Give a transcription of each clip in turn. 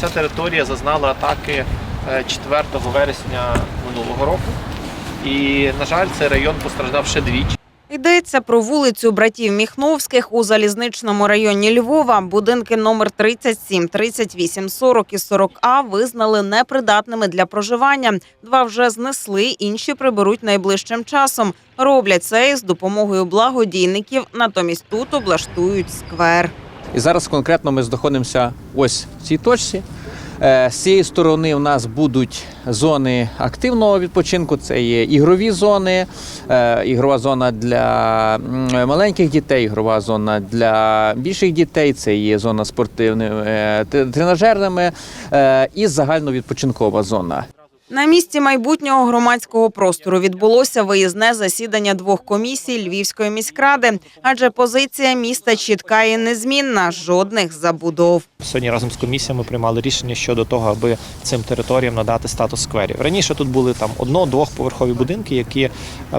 Ця територія зазнала атаки е, 4 вересня минулого року. І, на жаль, цей район постраждав ще двічі. Йдеться про вулицю братів Міхновських у залізничному районі Львова. Будинки номер 37, 38, 40 і 40А визнали непридатними для проживання. Два вже знесли, інші приберуть найближчим часом. Роблять це з допомогою благодійників. Натомість тут облаштують сквер. І зараз конкретно ми знаходимося ось в цій точці. Е, З цієї сторони у нас будуть зони активного відпочинку. Це є ігрові зони, е, ігрова зона для маленьких дітей, ігрова зона для більших дітей. Це є зона спортивними е, тренажерними і загальновідпочинкова зона. На місці майбутнього громадського простору відбулося виїзне засідання двох комісій Львівської міськради, адже позиція міста чітка і незмінна жодних забудов. Сьогодні разом з комісіями приймали рішення щодо того, аби цим територіям надати статус скверів. Раніше тут були там одно-двохповерхові будинки, які е,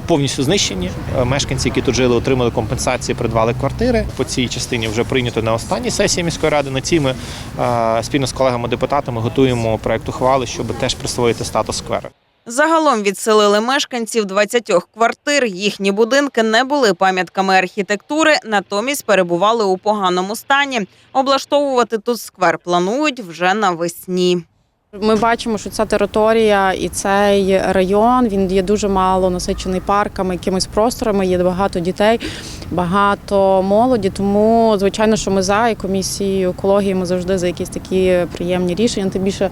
повністю знищені. Е, Мешканці, які тут жили, отримали компенсації, придбали квартири. По цій частині вже прийнято на останній сесії міської ради. На цій ми е, спільно з колегами-депутатами готуємо проект ухвали, щоб теж присвоїти статус скверу. Загалом відселили мешканців 20 квартир. Їхні будинки не були пам'ятками архітектури, натомість перебували у поганому стані. Облаштовувати тут сквер планують вже навесні. Ми бачимо, що ця територія і цей район він є дуже мало насичений парками, якимись просторами. Є багато дітей, багато молоді. Тому звичайно, що ми за і комісією екології ми завжди за якісь такі приємні рішення. Тим більше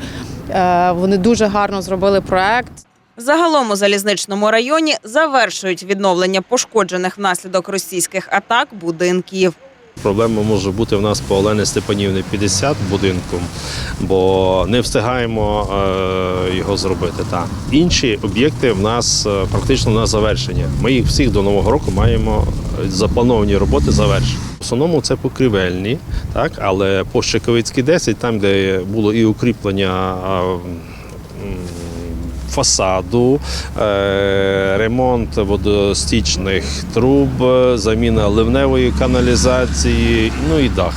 е, вони дуже гарно зробили проект. Загалом у залізничному районі завершують відновлення пошкоджених внаслідок російських атак будинків. Проблема може бути в нас по Олени Степанівни 50 будинком, бо не встигаємо е, його зробити. Так. Інші об'єкти в нас е, практично на завершення. Ми їх всіх до Нового року маємо е, заплановані роботи завершені. В основному це покрівельні, так, але по Щековицькій 10, там, де було і укріплення. Фасаду, е, ремонт водостічних труб, заміна ливневої каналізації, ну і дах.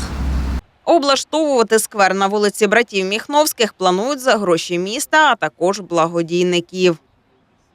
Облаштовувати сквер на вулиці братів Міхновських планують за гроші міста, а також благодійників.